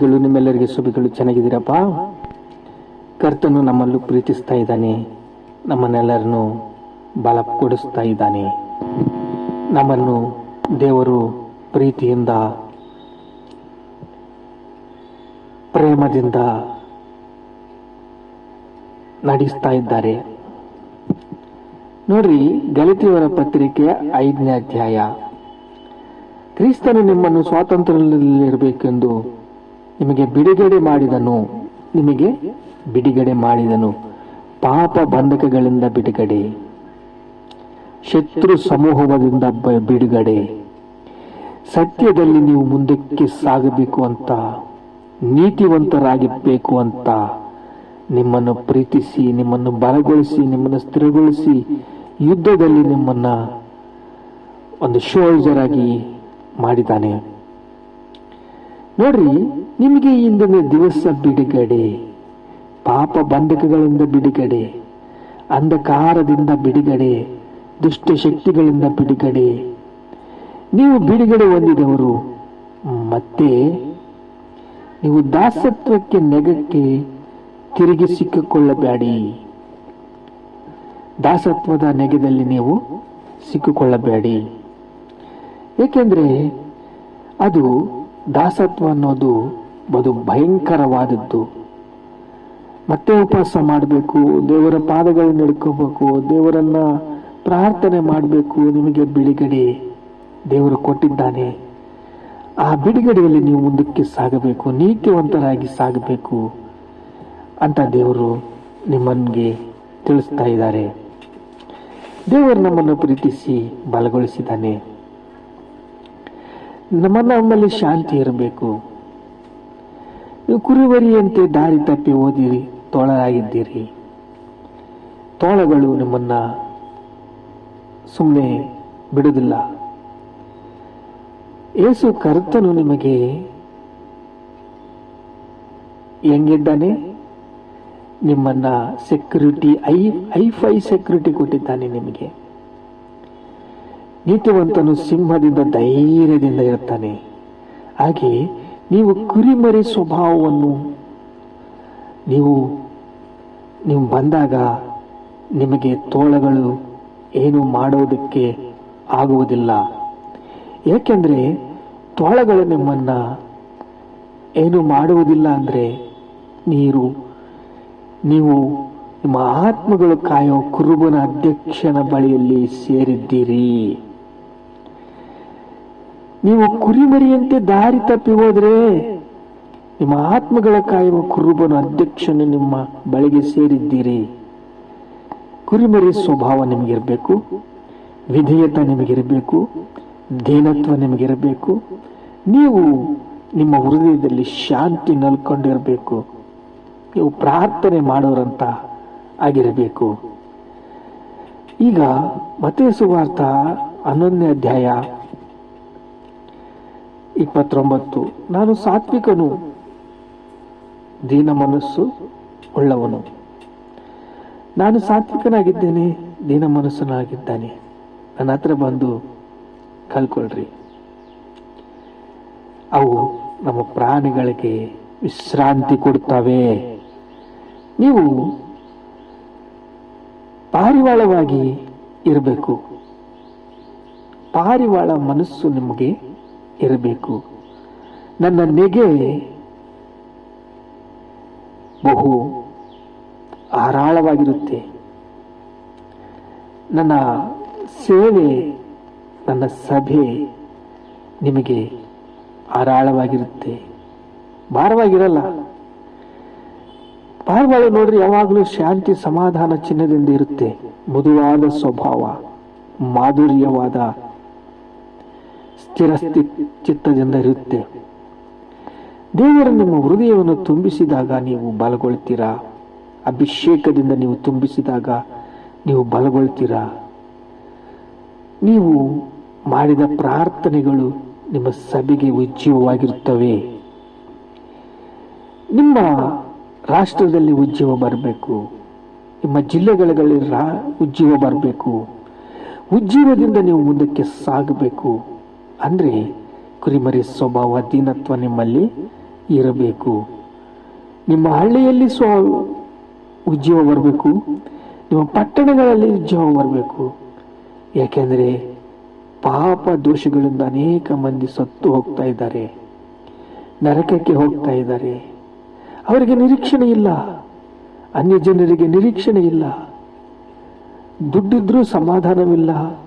ಗಳು ನಿಮ್ಮೆಲ್ಲರಿಗೆ ಶುಭಗಳು. ಚೆನ್ನಾಗಿದ್ದೀರಪ್ಪ? ಕರ್ತನು ನಮ್ಮಲ್ಲೂ ಪ್ರೀತಿಸ್ತಾ ಇದ್ದಾನೆ. ನಮ್ಮನ್ನೆಲ್ಲರನ್ನು ಬಲ ಕೊಡಿಸ್ತಾ ಇದ್ದಾನೆ. ನಮ್ಮನ್ನು ದೇವರು ಪ್ರೀತಿಯಿಂದ, ಪ್ರೇಮದಿಂದ ನಡೆಸ್ತಾ ಇದ್ದಾರೆ. ನೋಡ್ರಿ ಗಲಿತಿಯವರ ಪತ್ರಿಕೆ ಐದನೇ ಅಧ್ಯಾಯ. ಕ್ರಿಸ್ತನು ನಿಮ್ಮನ್ನು ಸ್ವಾತಂತ್ರ್ಯದಲ್ಲಿರಬೇಕೆಂದು ನಿಮಗೆ ಬಿಡುಗಡೆ ಮಾಡಿದನು. ನಿಮಗೆ ಬಿಡುಗಡೆ ಮಾಡಿದನು. ಪಾಪ ಬಂಧಕಗಳಿಂದ ಬಿಡುಗಡೆ. ಶತ್ರು ಸಮೂಹದಿಂದ ಬಿಡುಗಡೆ. ಸತ್ಯದಲ್ಲಿ ನೀವು ಮುಂದಕ್ಕೆ ಸಾಗಬೇಕು ಅಂತ ನೀತಿವಂತರಾಗಿರ್ಬೇಕು ಅಂತ. ನಿಮ್ಮನ್ನು ಪ್ರೀತಿಸಿ, ನಿಮ್ಮನ್ನು ಬಲಗೊಳಿಸಿ, ನಿಮ್ಮನ್ನು ಸ್ಥಿರಗೊಳಿಸಿ, ಯುದ್ಧದಲ್ಲಿ ನಿಮ್ಮನ್ನ ಒಂದು ಶೋಲ್ಜರ್ ಆಗಿ ಮಾಡಿದ್ದಾನೆ. ನೋಡ್ರಿ, ನಿಮಗೆ ಇಂದಿನ ದಿವಸ ಬಿಡುಗಡೆ, ಪಾಪ ಬಂಧಕಗಳಿಂದ ಬಿಡುಗಡೆ, ಅಂಧಕಾರದಿಂದ ಬಿಡುಗಡೆ ದುಷ್ಟ ಶಕ್ತಿಗಳಿಂದ ಬಿಡುಗಡೆ. ನೀವು ಬಿಡುಗಡೆ ಹೊಂದಿದವರು ಮತ್ತೆ ನೀವು ದಾಸತ್ವಕ್ಕೆ ನೆಗಕ್ಕೆ ತಿರುಗಿ ಸಿಕ್ಕಿಕೊಳ್ಳಬೇಡಿ. ದಾಸತ್ವದ ನೆಗೆದಲ್ಲಿ ನೀವು ಸಿಕ್ಕಿಕೊಳ್ಳಬೇಡಿ. ಏಕೆಂದರೆ ಅದು ದಾಸತ್ವ ಅನ್ನೋದು ಅದು ಭಯಂಕರವಾದದ್ದು. ಮತ್ತೆ ಉಪವಾಸ ಮಾಡಬೇಕು, ದೇವರ ಪಾದಗಳನ್ನ ಹಿಡ್ಕೋಬೇಕು, ದೇವರನ್ನ ಪ್ರಾರ್ಥನೆ ಮಾಡಬೇಕು, ನಿಮಗೆ ಬಿಡುಗಡೆ ದೇವರು ಕೊಟ್ಟಿದ್ದಾನೆ. ಆ ಬಿಡುಗಡೆಯಲ್ಲಿ ನೀವು ಮುಂದಕ್ಕೆ ಸಾಗಬೇಕು, ನೀತಿವಂತರಾಗಿ ಸಾಗಬೇಕು ಅಂತ ದೇವರು ನಿಮ್ಮನ್ಗೆ ತಿಳಿಸ್ತಾ ಇದ್ದಾರೆ. ದೇವರು ನಮ್ಮನ್ನು ಪ್ರೀತಿಸಿ ಬಲಗೊಳಿಸಿದ್ದಾನೆ. ನಮ್ಮ ನಮ್ಮಲ್ಲಿ ಶಾಂತಿ ಇರಬೇಕು. ನೀವು ಕುರುವರಿಯಂತೆ ದಾರಿ ತಪ್ಪಿ ಓದಿರಿ, ತೋಳರಾಗಿದ್ದೀರಿ. ತೋಳಗಳು ನಿಮ್ಮನ್ನ ಸುಮ್ಮನೆ ಬಿಡುವುದಿಲ್ಲ. ಏಸು ಕರ್ತನು ನಿಮಗೆ ಹೆಂಗಿದ್ದಾನೆ? ನಿಮ್ಮನ್ನ ಸೆಕ್ಯೂರಿಟಿ ಐ ಐ ಫೈ ಸೆಕ್ಯೂರಿಟಿ ಕೊಟ್ಟಿದ್ದಾನೆ ನಿಮಗೆ. ನೀತಿವಂತನು ಸಿಂಹದಿಂದ ಧೈರ್ಯದಿಂದ ಇರ್ತಾನೆ ಹಾಗೆ ನೀವು ಕುರಿಮರಿ ಸ್ವಭಾವವನ್ನು ನೀವು ನೀವು ಬಂದಾಗ ನಿಮಗೆ ತೋಳಗಳು ಏನು ಮಾಡೋದಕ್ಕೆ ಆಗುವುದಿಲ್ಲ. ಏಕೆಂದರೆ ತೋಳಗಳು ನಿಮ್ಮನ್ನು ಏನು ಮಾಡುವುದಿಲ್ಲ ಅಂದರೆ ನೀರು, ನೀವು ನಿಮ್ಮ ಆತ್ಮಗಳು ಕಾಯೋ ಕುರುಬನ ಅಧ್ಯಕ್ಷನ ಬಳಿಯಲ್ಲಿ ಸೇರಿದ್ದೀರಿ. ನೀವು ಕುರಿಮರಿಯಂತೆ ದಾರಿ ತಪ್ಪಿ ಹೋದ್ರೆ ನಿಮ್ಮ ಆತ್ಮಗಳ ಕಾಯುವ ಕುರುಬನ ಅಧ್ಯಕ್ಷನು ನಿಮ್ಮ ಬಳಿಗೆ ಸೇರಿದ್ದೀರಿ. ಕುರಿಮರಿ ಸ್ವಭಾವ ನಿಮಗಿರಬೇಕು, ವಿಧೇಯತ ನಿಮಗಿರಬೇಕು, ದೀನತ್ವ ನಿಮಗಿರಬೇಕು, ನೀವು ನಿಮ್ಮ ಹೃದಯದಲ್ಲಿ ಶಾಂತಿ ನಲ್ಕೊಂಡಿರಬೇಕು, ನೀವು ಪ್ರಾರ್ಥನೆ ಮಾಡೋರಂತ ಆಗಿರಬೇಕು. ಈಗ ಮತ್ತೆ ಸುವಾರ್ಥ ಹನ್ನೊಂದನೇ ಅಧ್ಯಾಯ ಇಪ್ಪತ್ತೊಂಬತ್ತು. ನಾನು ಸಾತ್ವಿಕನು. ದೀನ ಮನಸ್ಸು ಉಳ್ಳವನು. ನಾನು ಸಾತ್ವಿಕನಾಗಿದ್ದೇನೆ, ದೀನ ಮನಸ್ಸನಾಗಿದ್ದಾನೆ. ನನ್ನ ಹತ್ರ ಬಂದು ಕಲ್ಕೊಳ್ರಿ. ಅವು ನಮ್ಮ ಪ್ರಾಣಿಗಳಿಗೆ ವಿಶ್ರಾಂತಿ ಕೊಡ್ತವೆ ನೀವು ಪಾರಿವಾಳವಾಗಿ ಇರಬೇಕು. ಪಾರಿವಾಳ ಮನಸ್ಸು ನಿಮಗೆ ಇರಬೇಕು. ನನ್ನ ನೆಗೆ ಬಹು ಆರಾಳವಾಗಿರುತ್ತೆ. ನನ್ನ ಸೇವೆ, ನನ್ನ ಸಭೆ ನಿಮಗೆ ಆರಾಳವಾಗಿರುತ್ತೆ. ಭಾರವಾಗಿರಲ್ಲ. ಭಾರವಾಗಿ ನೋಡ್ರಿ, ಯಾವಾಗಲೂ ಶಾಂತಿ, ಸಮಾಧಾನ, ಚಿನ್ನದಿಂದ ಇರುತ್ತೆ. ಮೃದುವಾದ ಸ್ವಭಾವ, ಮಾಧುರ್ಯವಾದ ಸ್ಥಿರ ಸ್ಥಿ- ಚಿತ್ತದಿಂದ ಇರುತ್ತೆ. ದೇವರು ನಿಮ್ಮ ಹೃದಯವನ್ನು ತುಂಬಿಸಿದಾಗ ನೀವು ಬಲಗೊಳ್ತೀರಾ? ಅಭಿಷೇಕದಿಂದ ನೀವು ತುಂಬಿಸಿದಾಗ ನೀವು ಬಲಗೊಳ್ತೀರಾ? ನೀವು ಮಾಡಿದ ಪ್ರಾರ್ಥನೆಗಳು ನಿಮ್ಮ ಸಭೆಗೆ ಉಜ್ಜೀವವಾಗಿರುತ್ತವೆ. ನಿಮ್ಮ ರಾಷ್ಟ್ರದಲ್ಲಿ ಉಜ್ಜೀವ ಬರಬೇಕು. ನಿಮ್ಮ ಜಿಲ್ಲೆಗಳಲ್ಲಿ ರಾ, ಉಜ್ಜೀವ ಬರಬೇಕು. ಉಜ್ಜೀವದಿಂದ ನೀವು ಮುಂದಕ್ಕೆ ಸಾಗಬೇಕು. ಅಂದ್ರೆ ಕುರಿಮರಿ ಸ್ವಭಾವ, ದೀನತ್ವ ನಿಮ್ಮಲ್ಲಿ ಇರಬೇಕು. ನಿಮ್ಮ ಹಳ್ಳಿಯಲ್ಲಿ ಸ್ವ ಉದ್ಯೋಗ ಬರಬೇಕು. ನಿಮ್ಮ ಪಟ್ಟಣಗಳಲ್ಲಿ ಉದ್ಯೋಗ ಬರಬೇಕು. ಯಾಕೆಂದರೆ ಪಾಪ ದೋಷಗಳಿಂದ ಅನೇಕ ಮಂದಿ ಸತ್ತು ಹೋಗ್ತಾ ಇದ್ದಾರೆ. ನರಕಕ್ಕೆ ಹೋಗ್ತಾ ಇದ್ದಾರೆ. ಅವರಿಗೆ ನಿರೀಕ್ಷಣೆ ಇಲ್ಲ. ಅನ್ಯ ಜನರಿಗೆ ನಿರೀಕ್ಷಣೆ ಇಲ್ಲ. ದುಡ್ಡಿದ್ರೂ ಸಮಾಧಾನವಿಲ್ಲ.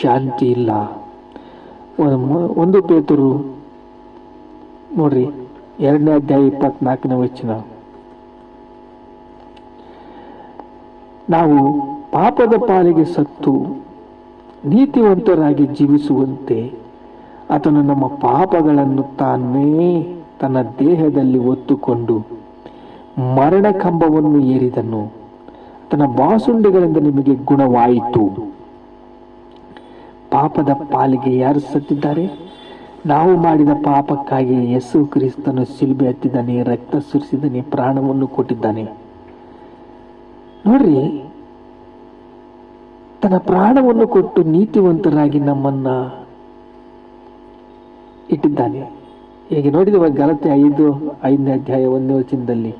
ಶಾಂತಿ ಇಲ್ಲ. ಒಂದು- ಪೇತರು. ನೋಡ್ರಿ, ಎರಡನೇ ಅಧ್ಯಾಯ ಇಪ್ಪತ್ನಾಲ್ಕನೇ ವಚನ. ನಾವು ಪಾಪದ ಪಾಲಿಗೆ ಸತ್ತು ನೀತಿವಂತರಾಗಿ ಜೀವಿಸುವಂತೆ ಆತನು ನಮ್ಮ ಪಾಪಗಳನ್ನು ತಾನೇ ತನ್ನ ದೇಹದಲ್ಲಿ ಒತ್ತುಕೊಂಡು ಮರಣ ಕಂಬವನ್ನು ಏರಿದನು. ತನ್ನ ಬಾಸುಂಡೆಗಳಿಂದ ನಿಮಗೆ ಗುಣವಾಯಿತು. ಪಾಪದ ಪಾಲಿಗೆ ಯಾರು ಸತ್ತಿದ್ದಾರೆ? ನಾವು ಮಾಡಿದ ಪಾಪಕ್ಕಾಗಿ ಯೇಸು ಕ್ರಿಸ್ತನು ಸಿಲುಬೆ ಹತ್ತಿದ್ದಾನೆ, ರಕ್ತ ಸುರಿಸಿದ್ದಾನೆ, ಪ್ರಾಣವನ್ನು ಕೊಟ್ಟಿದ್ದಾನೆ. ನೋಡ್ರಿ, ತನ್ನ ಪ್ರಾಣವನ್ನು ಕೊಟ್ಟು ನೀತಿವಂತರಾಗಿ ನಮ್ಮನ್ನ ಇಟ್ಟಿದ್ದಾನೆ. ಹೇಗೆ ನೋಡಿದ ಗಲತೆ ಐದು, ಐದನೇ ಅಧ್ಯಾಯ ಒಂದನೇ ವಚನದಲ್ಲಿ,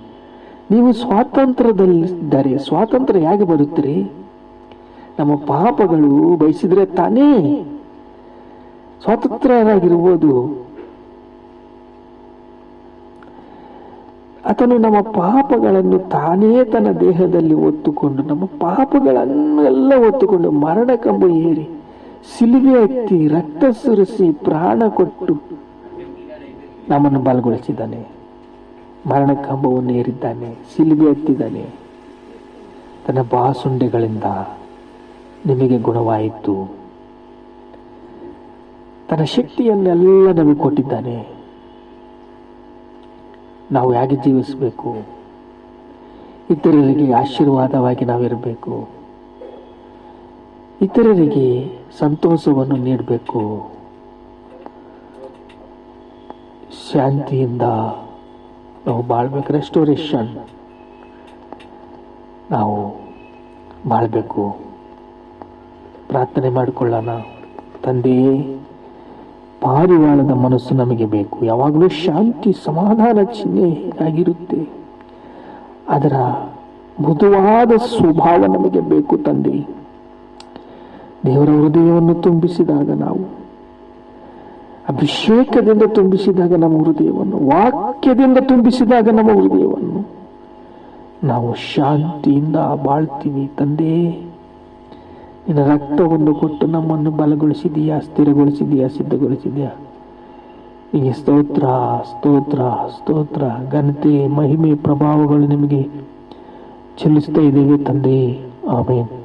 ನೀವು ಸ್ವಾತಂತ್ರ್ಯದಲ್ಲಿದ್ದಾರೆ, ಸ್ವಾತಂತ್ರ್ಯ ಹೇಗೆ ಬರುತ್ತೀರಿ? ನಮ್ಮ ಪಾಪಗಳು ಬಯಸಿದ್ರೆ ತಾನೇ ಸ್ವಾತಂತ್ರ್ಯರಾಗಿರ್ಬೋದು ಆತನು ನಮ್ಮ ಪಾಪಗಳನ್ನು ತಾನೇ ತನ್ನ ದೇಹದಲ್ಲಿ ಒತ್ತುಕೊಂಡು ನಮ್ಮ ಪಾಪಗಳನ್ನೆಲ್ಲ ಒತ್ತುಕೊಂಡು ಮರಣ ಕಂಬ ಏರಿ ಸಿಲಿಗೆ ಹತ್ತಿ ರಕ್ತ ಸುರಿಸಿ ಪ್ರಾಣ ಕೊಟ್ಟು ನಮ್ಮನ್ನು ಬಲಗೊಳಿಸಿದ್ದಾನೆ. ಮರಣ ಕಂಬವನ್ನು ಏರಿದ್ದಾನೆ ಸಿಲಿಗೆ ಹತ್ತಿದ್ದಾನೆ ತನ್ನ ಬಾಸುಂಡೆಗಳಿಂದ ನಿಮಗೆ ಗುಣವಾಯಿತು. ತನ್ನ ಶಕ್ತಿಯನ್ನೆಲ್ಲ ನಮಗೆ ಕೊಟ್ಟಿದ್ದಾನೆ. ನಾವು ಹೇಗೆ ಜೀವಿಸಬೇಕು? ಇತರರಿಗೆ ಆಶೀರ್ವಾದವಾಗಿ ನಾವಿರಬೇಕು. ಇತರರಿಗೆ ಸಂತೋಷವನ್ನು ನೀಡಬೇಕು. ಶಾಂತಿಯಿಂದ ನಾವು ಬಾಳ್ಬೇಕು. ರೆಸ್ಟೋರೇಷನ್ ನಾವು ಬಾಳ್ಬೇಕು. ಪ್ರಾರ್ಥನೆ ಮಾಡಿಕೊಳ್ಳೋಣ. ತಂದೆಯೇ, ಪಾರಿವಾಳದ ಮನಸ್ಸು ನಮಗೆ ಬೇಕು. ಯಾವಾಗಲೂ ಶಾಂತಿ, ಸಮಾಧಾನ, ಚಿಹ್ನೆ ಆಗಿರುತ್ತೆ. ಅದರ ಮೃದುವಾದ ಸ್ವಭಾವ ನಮಗೆ ಬೇಕು ತಂದೆ. ದೇವರ ಹೃದಯವನ್ನು ತುಂಬಿಸಿದಾಗ ನಾವು, ಅಭಿಷೇಕದಿಂದ ತುಂಬಿಸಿದಾಗ ನಮ್ಮ ಹೃದಯವನ್ನು, ವಾಕ್ಯದಿಂದ ತುಂಬಿಸಿದಾಗ ನಮ್ಮ ಹೃದಯವನ್ನು ನಾವು ಶಾಂತಿಯಿಂದ ಬಾಳ್ತೀವಿ ತಂದೆ. ನಿನ್ನ ರಕ್ತವನ್ನು ಕೊಟ್ಟು ನಮ್ಮನ್ನು ಬಲಗೊಳಿಸಿದೀಯಾ, ಸ್ಥಿರಗೊಳಿಸಿದೀಯಾ, ಸಿದ್ಧಗೊಳಿಸಿದೆಯಾ? ನಿಮಗೆ ಸ್ತೋತ್ರ ಸ್ತೋತ್ರ ಸ್ತೋತ್ರ. ಘನತೆ, ಮಹಿಮೆ, ಪ್ರಭಾವಗಳು ನಿಮಗೆ ಚೆಲ್ಲಿಸ್ತಾ ಇದ್ದೇವೆ ತಂದೆ. ಆಮೇಲೆ